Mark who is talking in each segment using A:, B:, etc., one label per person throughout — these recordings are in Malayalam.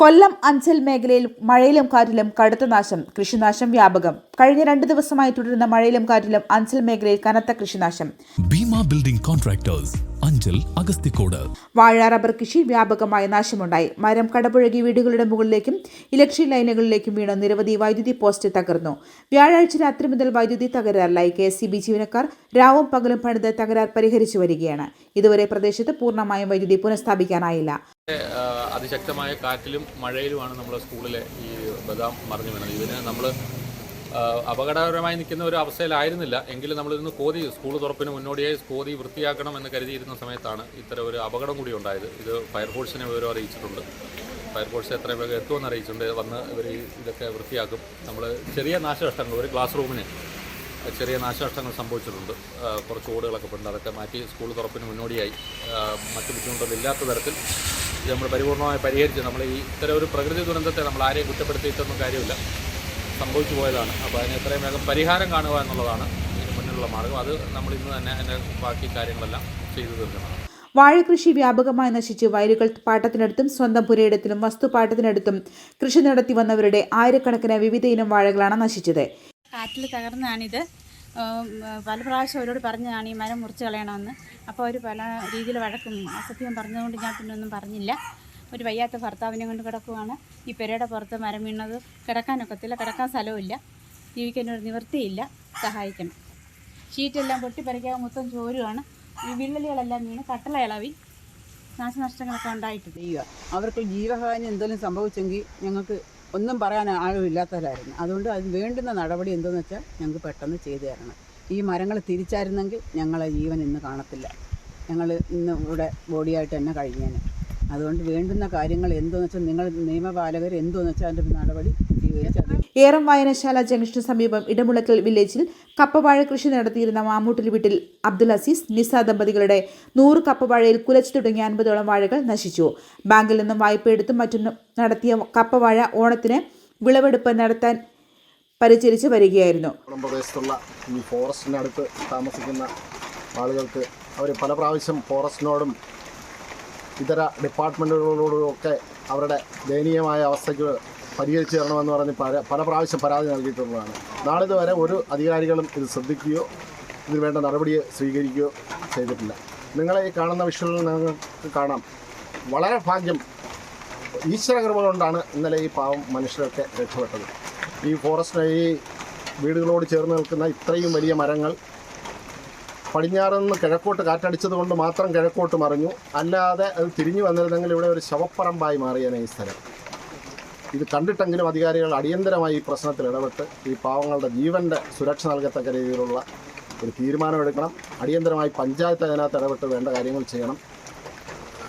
A: കൊല്ലം അഞ്ചൽ മേഖലയിൽ മഴയിലും കാറ്റിലും കടുത്ത നാശം കൃഷിനാശം വ്യാപകം. കഴിഞ്ഞ രണ്ട് ദിവസമായി തുടരുന്ന മഴയിലും കാറ്റിലും അഞ്ചൽ മേഖലയിൽ കനത്ത കൃഷിനാശം.
B: ഭീമ ബിൽഡിംഗ് കോൺട്രാക്ടേഴ്സ് അഞ്ചൽ അഗസ്തിക്കോട്
A: വാഴ റബ്ബർ കൃഷി വ്യാപകമായ നാശമുണ്ടായി. മരം കടപുഴകി വീടുകളുടെ മുകളിലേക്കും ഇലക്ട്രിക് ലൈനുകളിലേക്കും വീണ നിരവധി വൈദ്യുതി പോസ്റ്റ് തകർന്നു. വ്യാഴാഴ്ച രാത്രി മുതൽ വൈദ്യുതി തകരാറിലായി. കെ എസ് ജീവനക്കാർ രാവും പകലും പണിത് തകരാർ പരിഹരിച്ചു വരികയാണ്. ഇതുവരെ പ്രദേശത്ത് പൂർണമായും വൈദ്യുതി പുനഃസ്ഥാപിക്കാനായില്ല.
C: അതിശക്തമായ കാറ്റിലും മഴയിലുമാണ് നമ്മുടെ സ്കൂളിലെ ഈ ബദാം മറിഞ്ഞു വീണത്. ഇതിന് നമ്മൾ അപകടകരമായി നിൽക്കുന്ന ഒരു അവസ്ഥയിലായിരുന്നില്ല. എങ്കിലും നമ്മളിന്ന് കോതി സ്കൂൾ തുറപ്പിന് മുന്നോടിയായി കോതി വൃത്തിയാക്കണം എന്ന് കരുതിയിരുന്ന സമയത്താണ് ഇത്തരം ഒരു അപകടം കൂടി ഉണ്ടായത്. ഇത് ഫയർഫോഴ്സിനെ വിവരം അറിയിച്ചിട്ടുണ്ട്. ഫയർഫോഴ്സ് എത്ര വേഗം എത്തുമെന്ന് അറിയിച്ചിട്ടുണ്ട്. വന്ന് ഇവർ ഇതൊക്കെ വൃത്തിയാക്കും. നമ്മൾ ചെറിയ നാശനഷ്ടങ്ങൾ ഒരു ക്ലാസ് റൂമിന് ചെറിയ നാശനഷ്ടങ്ങൾ സംഭവിച്ചിട്ടുണ്ട്. കുറച്ച് ഓടുകളൊക്കെ ഉണ്ട് അതൊക്കെ മാറ്റി സ്കൂൾ തുറപ്പിന് മുന്നോടിയായി. മറ്റ് ബുദ്ധിമുട്ടൊന്നും തരത്തിൽ ഇത് നമ്മൾ പരിപൂർണമായി പരിഹരിച്ച് നമ്മൾ ഈ ഇത്തരം ഒരു പ്രകൃതി ദുരന്തത്തെ നമ്മൾ ആരെയും കുറ്റപ്പെടുത്തിയിട്ടൊന്നും കാര്യമില്ല. സംഭവിച്ചു പോയതാണ്. അപ്പോൾ അതിന് എത്രയും വേഗം പരിഹാരം കാണുക എന്നുള്ളതാണ് ഇതിന് മുന്നിലുള്ള മാർഗം. അത് നമ്മൾ ഇന്ന് തന്നെ അതിന്റെ ബാക്കി കാര്യങ്ങളെല്ലാം ചെയ്തു തീർക്കണം.
A: വാഴകൃഷി വ്യാപകമായി നശിച്ച് വയലുകൾ പാട്ടത്തിനടുത്തും സ്വന്തം പുരയിടത്തിലും വസ്തുപാട്ടത്തിനടുത്തും കൃഷി നടത്തി വന്നവരുടെ ആയിരക്കണക്കിന് വിവിധ ഇനം വാഴകളാണ് നശിച്ചത്.
D: കാറ്റിൽ തകർന്നാണിത് പല പ്രാവശ്യം അവരോട് പറഞ്ഞതാണ് ഈ മരം മുറിച്ച് കളയണമെന്ന്. അപ്പോൾ അവർ പല രീതിയിൽ വഴക്കും അസത്യം പറഞ്ഞതുകൊണ്ട് ഞാൻ പിന്നെ ഒന്നും പറഞ്ഞില്ല. ഒരു വയ്യാത്ത ഭർത്താവിനെ കൊണ്ട് കിടക്കുവാണ്. ഈ പെരയുടെ പുറത്ത് മരം വീണത് കിടക്കാനൊക്കത്തില്ല കിടക്കാൻ സ്ഥലമില്ല ജീവിക്കാൻ ഒരു നിവൃത്തിയില്ല സഹായിക്കണം. ഷീറ്റെല്ലാം പൊട്ടി പറിക്കാതെ മൊത്തം ചോരുവാണ്. ഈ വിള്ളലുകളെല്ലാം വീണ് കട്ടള ഇളവി. നാശനഷ്ടങ്ങളൊക്കെ ഉണ്ടായിട്ടുണ്ട്.
E: ചെയ്യുക. അവർക്ക് ജീവഹാനി എന്തെങ്കിലും സംഭവിച്ചെങ്കിൽ ഞങ്ങൾക്ക് ഒന്നും പറയാൻ ആളുമില്ലാത്തവരായിരുന്നു അതുകൊണ്ട് അതിന് വേണ്ടുന്ന നടപടി എന്തെന്ന് വെച്ചാൽ ഞങ്ങൾക്ക് പെട്ടെന്ന് ചെയ്തു തരണം. ഈ മരങ്ങൾ തിരിച്ചായിരുന്നെങ്കിൽ ഞങ്ങളെ ജീവൻ ഇന്ന് കാണത്തില്ല. ഞങ്ങൾ ഇന്ന് ഇവിടെ ബോഡിയായിട്ട് തന്നെ കഴിഞ്ഞേനെ അതുകൊണ്ട് വേണ്ടുന്ന കാര്യങ്ങൾ എന്തോന്ന് വെച്ചാൽ നിങ്ങൾ നിയമപാലകർ എന്തോന്ന് വെച്ചാൽ അതിന്റെ നടപടി
A: ഏറം വായനശാല ജംഗ്ഷന് സമീപം ഇടമുളക്കൽ വില്ലേജിൽ കപ്പവാഴ കൃഷി നടത്തിയിരുന്ന മാമൂട്ടിൽ വീട്ടിൽ അബ്ദുൽ അസീസ് നിസ ദമ്പതികളുടെ നൂറ് കപ്പവാഴയിൽ കുലച്ചു തുടങ്ങിയ അൻപതോളം വാഴകൾ നശിച്ചു. ബാങ്കിൽ നിന്നും വായ്പയെടുത്തും മറ്റും നടത്തിയ കപ്പവാഴ ഓണത്തിന് വിളവെടുപ്പ് നടത്താൻ പരിചരിച്ച് വരികയായിരുന്നു.
F: പ്രദേശത്തുള്ള ഈ ഫോറസ്റ്റിനടുത്ത് താമസിക്കുന്ന ആളുകൾക്ക് അവർ പല പ്രാവശ്യം ഫോറസ്റ്റിനോടും ഇതര ഡിപ്പാർട്ട്മെന്റുകളോടൊക്കെ അവരുടെ ദയനീയമായ അവസ്ഥയ്ക്ക് പരിഹരിച്ചു തരണമെന്ന് പറഞ്ഞ് പല പല പ്രാവശ്യം പരാതി നൽകിയിട്ടുള്ളതാണ്. നാളിതുവരെ ഒരു അധികാരികളും ഇത് ശ്രദ്ധിക്കുകയോ ഇതിന് വേണ്ട നടപടി സ്വീകരിക്കുകയോ ചെയ്തിട്ടില്ല. നിങ്ങളെ ഈ കാണുന്ന വിഷ്വലിൽ നിങ്ങൾക്ക് കാണാം. വളരെ ഭാഗ്യം. ഈശ്വരകൃപ കൊണ്ടാണ് ഇന്നലെ ഈ പാവം മനുഷ്യരൊക്കെ രക്ഷപ്പെട്ടത്. ഈ ഫോറസ്റ്റ് ഈ വീടുകളോട് ചേർന്ന് നിൽക്കുന്ന ഇത്രയും വലിയ മരങ്ങൾ പടിഞ്ഞാറ് നിന്ന് കിഴക്കോട്ട് കാറ്റടിച്ചത് കൊണ്ട് മാത്രം കിഴക്കോട്ട് മറിഞ്ഞു. അല്ലാതെ അത് തിരിഞ്ഞു വന്നിരുന്നെങ്കിൽ ഇവിടെ ഒരു ശവപ്പറമ്പായി മാറിയേനെ ഈ സ്ഥലം. ഇത് കണ്ടിട്ടെങ്കിലും അധികാരികൾ അടിയന്തരമായി ഈ പ്രശ്നത്തിൽ ഇടപെട്ട് ഈ പാവങ്ങളുടെ ജീവന്റെ സുരക്ഷ നൽകത്തക്ക രീതിയിലുള്ള ഒരു തീരുമാനമെടുക്കണം. അടിയന്തരമായി പഞ്ചായത്ത് അതിനകത്ത് ഇടപെട്ട് വേണ്ട കാര്യങ്ങൾ ചെയ്യണം.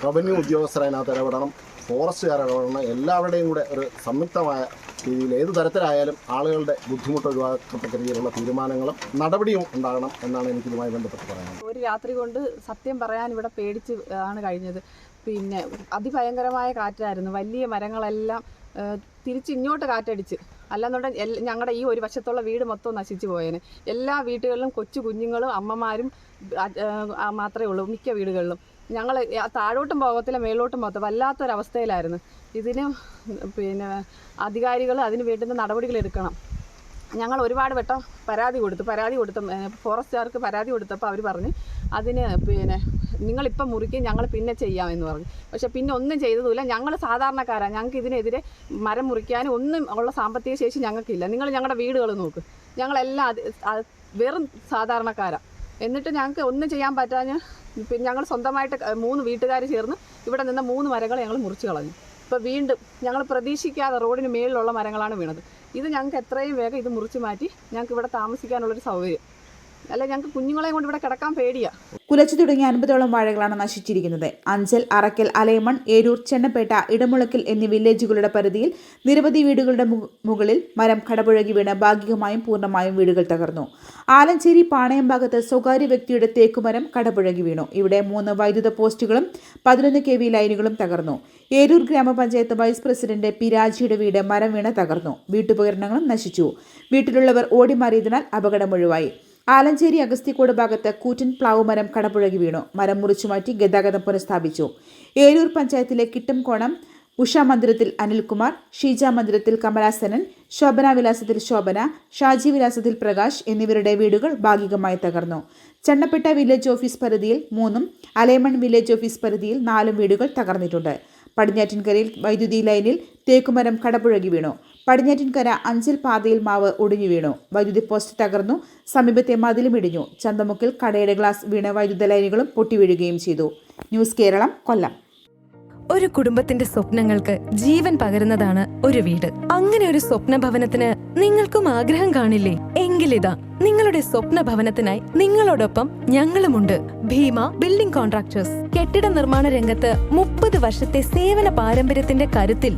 F: റവന്യൂ ഉദ്യോഗസ്ഥർ അതിനകത്ത് ഇടപെടണം. ഫോറസ്റ്റുകാർ ഇടപെടണം. എല്ലാവരുടെയും കൂടെ ഒരു സംയുക്തമായ രീതിയിൽ ഏത് തരത്തിലായാലും ആളുകളുടെ ബുദ്ധിമുട്ട് ഒഴിവാക്കത്തക്ക രീതിയിലുള്ള തീരുമാനങ്ങളും നടപടിയും ഉണ്ടാകണം എന്നാണ് എനിക്കിതുമായി ബന്ധപ്പെട്ട് പറയാനുള്ളത്
G: ഒരു രാത്രി കൊണ്ട് സത്യം പറയാൻ ഇവിടെ പേടിച്ച് ആണ് കഴിഞ്ഞത്. പിന്നെ അതിഭയങ്കരമായ കാറ്റായിരുന്നു. വലിയ മരങ്ങളെല്ലാം തിരിച്ചിങ്ങോട്ട് കാറ്റടിച്ച്. അല്ലാന്നുണ്ടെങ്കിൽ ഞങ്ങളുടെ ഈ ഒരു വശത്തുള്ള വീട് മൊത്തം നശിച്ചു പോയേനെ. എല്ലാ വീടുകളിലും കൊച്ചു കുഞ്ഞുങ്ങളും അമ്മമാരും മാത്രമേ ഉള്ളൂ മിക്ക വീടുകളിലും. ഞങ്ങൾ താഴോട്ടും പോകത്തില്ല മേളോട്ടും പോകത്തില്ല വല്ലാത്തൊരവസ്ഥയിലായിരുന്നു. ഇതിന് പിന്നെ അധികാരികൾ അതിന് വേണ്ടുന്ന നടപടികൾ എടുക്കണം ഞങ്ങൾ ഒരുപാട് വട്ടം പരാതി കൊടുത്തു. പരാതി കൊടുത്ത ഫോറസ്റ്റുകാർക്ക് പരാതി കൊടുത്തപ്പോൾ അവർ പറഞ്ഞു അതിന് പിന്നെ നിങ്ങളിപ്പം മുറിക്കും ഞങ്ങൾ പിന്നെ ചെയ്യാമെന്ന് പറഞ്ഞു. പക്ഷെ പിന്നെ ഒന്നും ചെയ്തതുമില്ല. ഞങ്ങൾ സാധാരണക്കാരാണ്. ഞങ്ങൾക്ക് ഇതിനെതിരെ മരം മുറിക്കാനും ഒന്നും ഉള്ള സാമ്പത്തിക ശേഷി ഞങ്ങൾക്കില്ല. നിങ്ങൾ ഞങ്ങളുടെ വീടുകൾ നോക്ക്. ഞങ്ങളെല്ലാം അത് വെറും സാധാരണക്കാരാണ് എന്നിട്ട് ഞങ്ങൾക്ക് ഒന്നും ചെയ്യാൻ പറ്റാഞ്ഞ് പിന്നെ ഞങ്ങൾ സ്വന്തമായിട്ട് മൂന്ന് വീട്ടുകാർ ചേർന്ന് ഇവിടെ നിന്ന് മൂന്ന് മരങ്ങൾ ഞങ്ങൾ മുറിച്ച് കളഞ്ഞു. ഇപ്പോൾ വീണ്ടും ഞങ്ങൾ പ്രതീക്ഷിക്കാതെ റോഡിന് മേളിലുള്ള മരങ്ങളാണ് വീണത്. ഇത് ഞങ്ങൾക്ക് എത്രയും വേഗം ഇത് മുറിച്ച് മാറ്റി ഞങ്ങൾക്ക് ഇവിടെ താമസിക്കാനുള്ളൊരു സൗകര്യം. അല്ല ഞങ്ങൾക്ക് കുഞ്ഞുങ്ങളെയും കൊണ്ട് ഇവിടെ കിടക്കാൻ പേടിയാ.
A: കുലച്ചു തുടങ്ങിയ അൻപതോളം വാഴകളാണ് നശിച്ചിരിക്കുന്നത്. അഞ്ചൽ അറക്കൽ അലയമൺ ഏരൂർ ചെന്നപ്പേട്ട ഇടമുളക്കൽ എന്നീ വില്ലേജുകളുടെ പരിധിയിൽ നിരവധി വീടുകളുടെ മുകളിൽ മരം കടപുഴകി വീണ് ഭാഗികമായും പൂർണമായും വീടുകൾ തകർന്നു. ആലഞ്ചേരി പാണയം ഭാഗത്ത് സ്വകാര്യ വ്യക്തിയുടെ തേക്കുമരം കടപുഴകി വീണു. ഇവിടെ മൂന്ന് വൈദ്യുത പോസ്റ്റുകളും പതിനൊന്ന് കെ വി ലൈനുകളും തകർന്നു. ഏരൂർ ഗ്രാമപഞ്ചായത്ത് വൈസ് പ്രസിഡന്റ് പി രാജിയുടെ വീട് മരം വീണ് തകർന്നു. വീട്ടുപകരണങ്ങളും നശിച്ചു. വീട്ടിലുള്ളവർ ഓടിമാറിയതിനാൽ അപകടമൊഴിവായി ആലഞ്ചേരി അഗസ്തിക്കോട് ഭാഗത്ത് കൂറ്റൻ പ്ലാവ് മരം കടപുഴകി വീണു. മരം മുറിച്ചുമാറ്റി ഗതാഗതം പുനഃസ്ഥാപിച്ചു. ഏരൂർ പഞ്ചായത്തിലെ കിട്ടംകോണം ഉഷാ മന്ദിരത്തിൽ അനിൽകുമാർ ഷീജ മന്ദിരത്തിൽ കമലാസനൻ ശോഭന വിലാസത്തിൽ ശോഭന ഷാജി വിലാസത്തിൽ പ്രകാശ് എന്നിവരുടെ വീടുകൾ ഭാഗികമായി തകർന്നു. ചണ്ണപ്പെട്ട വില്ലേജ് ഓഫീസ് പരിധിയിൽ മൂന്നും അലേമൺ വില്ലേജ് ഓഫീസ് പരിധിയിൽ നാലും വീടുകൾ തകർന്നിട്ടുണ്ട്. പടിഞ്ഞാറ്റിൻകരയിൽ വൈദ്യുതി ലൈനിൽ തേക്കുമരം കടപുഴകി വീണു. പടിഞ്ഞാറ്റിൻകര അഞ്ചിൽ പാതയിൽ മാവ് ഒടിഞ്ഞു വീണു. വൈദ്യുതി പോസ്റ്റ് തകർന്നു. സമീപത്തെ മതിലും ഇടിഞ്ഞു. ചന്തമുക്കിൽ കടയുടെ ഗ്ലാസ് വീണ വൈദ്യുത ലൈനുകളും പൊട്ടിവീഴുകയും ചെയ്തു. ന്യൂസ് കേരളം കൊല്ലം.
H: ഒരു കുടുംബത്തിന്റെ സ്വപ്നങ്ങൾക്ക് ജീവൻ പകരുന്നതാണ് ഒരു വീട്. അങ്ങനെ ഒരു സ്വപ്ന ഭവനത്തിന് നിങ്ങൾക്കും ആഗ്രഹം കാണില്ലേ? എങ്കിലിതാ നിങ്ങളുടെ സ്വപ്ന ഭവനത്തിനായി നിങ്ങളോടൊപ്പം ഞങ്ങളുമുണ്ട്. Bhima building contractors. കെട്ടിട നിർമ്മാണ രംഗത്ത് മുപ്പത് വർഷത്തെ സേവന പാരമ്പര്യത്തിന്റെ കരുത്തിൽ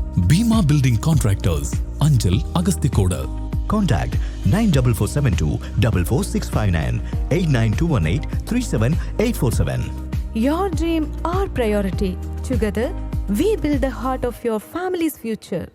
B: Bhima building contractors Anchal Agasthikode
I: Contact 94472 44659 89218 37847.
H: Your dream, our priority. Together, we build the heart of your family's future.